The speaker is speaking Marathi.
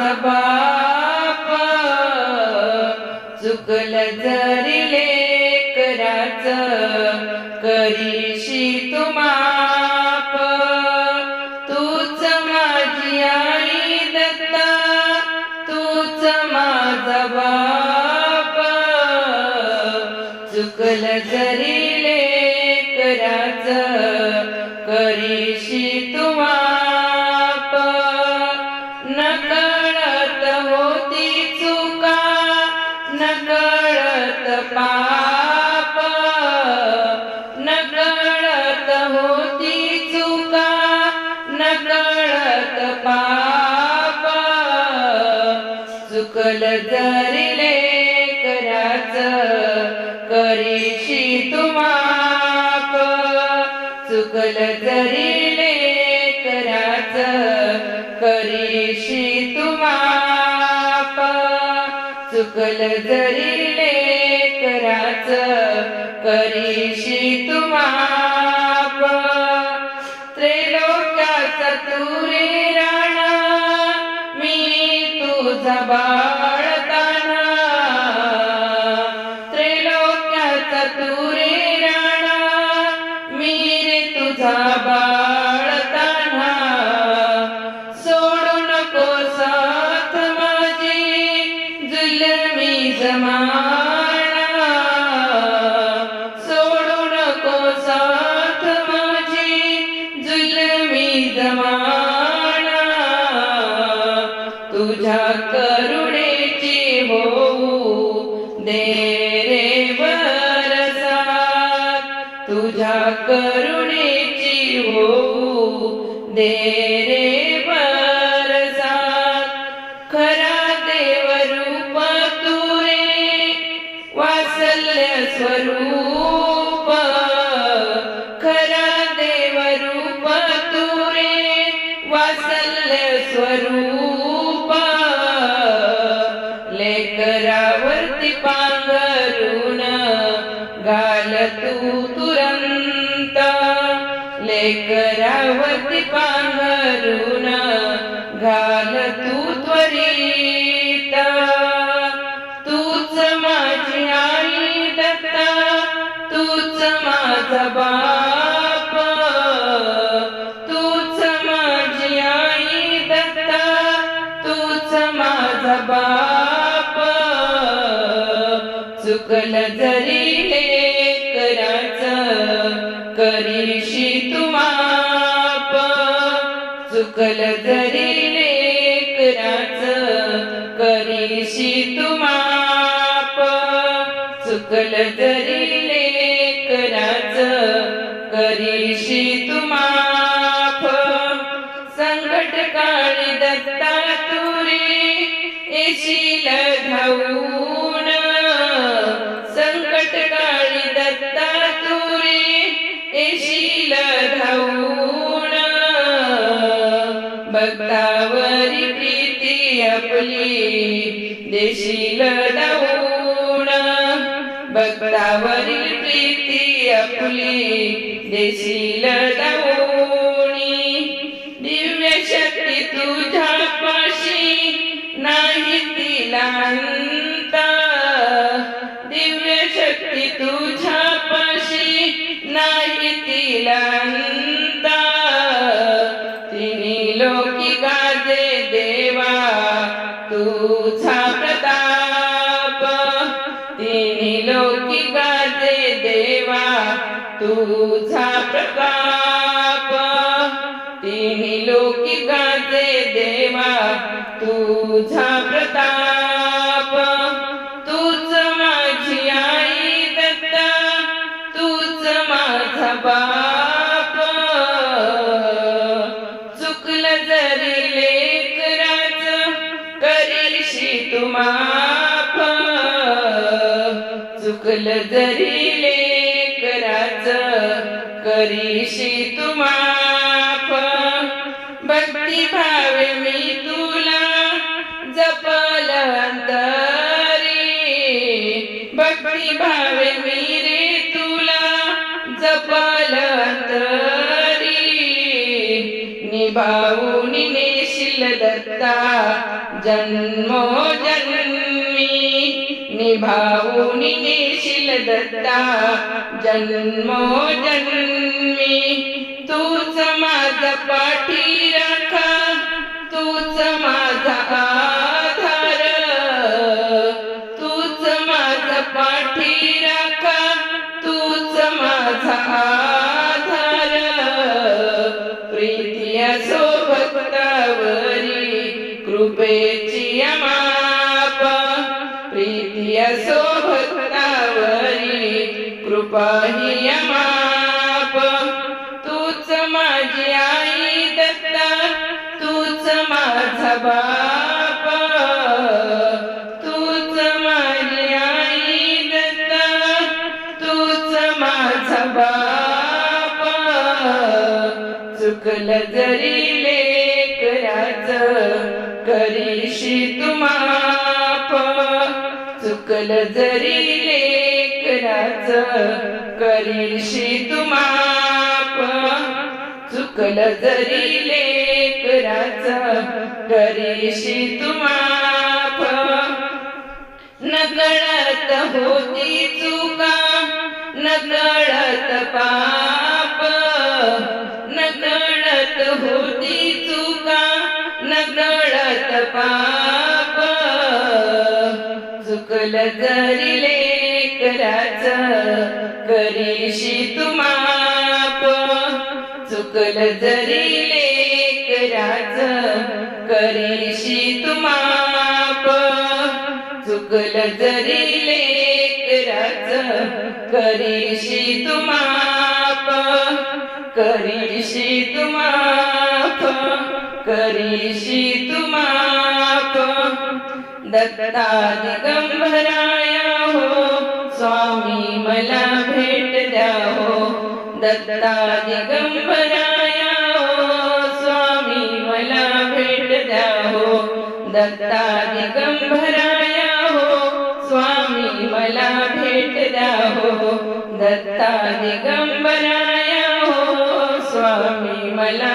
माझा बाप चुकल जरी लेकराच करीशी तुमाप तूच माझी आई दत्ता तूच माझा बाप. चुकल जरी लेकराच करी नकळत होती चुका नकळत पाप नकळत होती चुका नकळत पाप. चुकल जरी लेकराच करीशी तुमाप चुकल जरी लेकराच करीशी माप. चुकल जरी लेकराच करीशी तू माप तुरे राणा मी तुझा बा तुझ्या करुणेची होऊ दे रे बरसात तुझ्या करुणेची होऊ दे रे बरसात खरा देव रूप तू रे वात्सल्य स्वरूप पांघरून घाल तू तुरंत. लेकरावरती पांघरून घाल तू त्वरित. तूच माझी आई दत्ता तूच माझा बाप. तूच माझी आई दत्ता तूच माझा बाप. चुकल जरी लेकराच करीशी तुमाप. चुकल जरी लेकराच करीशी तुमाप. चुकल जरी लेकराच करीशी तुमाप. संकट काळी दत्ता तुरी येशील धाऊ भक्तावरी प्रीती आपली देशील धावून भक्तावरी प्रीती आपली देशील धावूनी दिव्य शक्ती तुझ्या पाशी नाही तिला दिव्य शक्ती तुझ्या पाशी नाही तिला तुझा प्रताप तिन्ही लोकी गाजे देवा तुझा प्रताप तिन्ही लोकी गाजे देवा तुझा प्रताप. करीशी चुकल जरी लेकराच करीशी तू भक्ती भावे मी तुला जपल अंतरी. भक्ती भावे मी रे तुला जपल अंतरी. निभावून नेशील दत्ता जन्मो जन्मी निभावून देशील दत्ता। जन्मोजन्मी तूच माझा पाठी राखा तूच माझा कृपेची माप प्रीतिया सोबतावरी कृपा माप. तूच माझी आई दत्ता तूच माझा बाप. तूच माझी आई दत्ता तूच माझा बाप. चुकलं जरी लेकराच ऐशी तुमाप चुकल जरी लेकराच करीशी तुमाप चुकल जरी लेकराच करीशी तुमाप नकळत होती चुका नकळत पाप. पाप. चुकल जरी लेकराच करीशी तुमाप चुकल जरी लेकराच करीशी तुमाप चुकल जरी लेकराच करीशी तुमाप करीशी तुमाप करीशी तुमाप दत्ता दिगंबराया हो स्वामी मला भेट द्या हो. दत्ता दिगंबराया हो स्वामी मला भेट द्या हो. दत्ता दिगंबराया हो स्वामी मला भेट द्या हो. दत्ता दिगंबराया हो स्वामी मला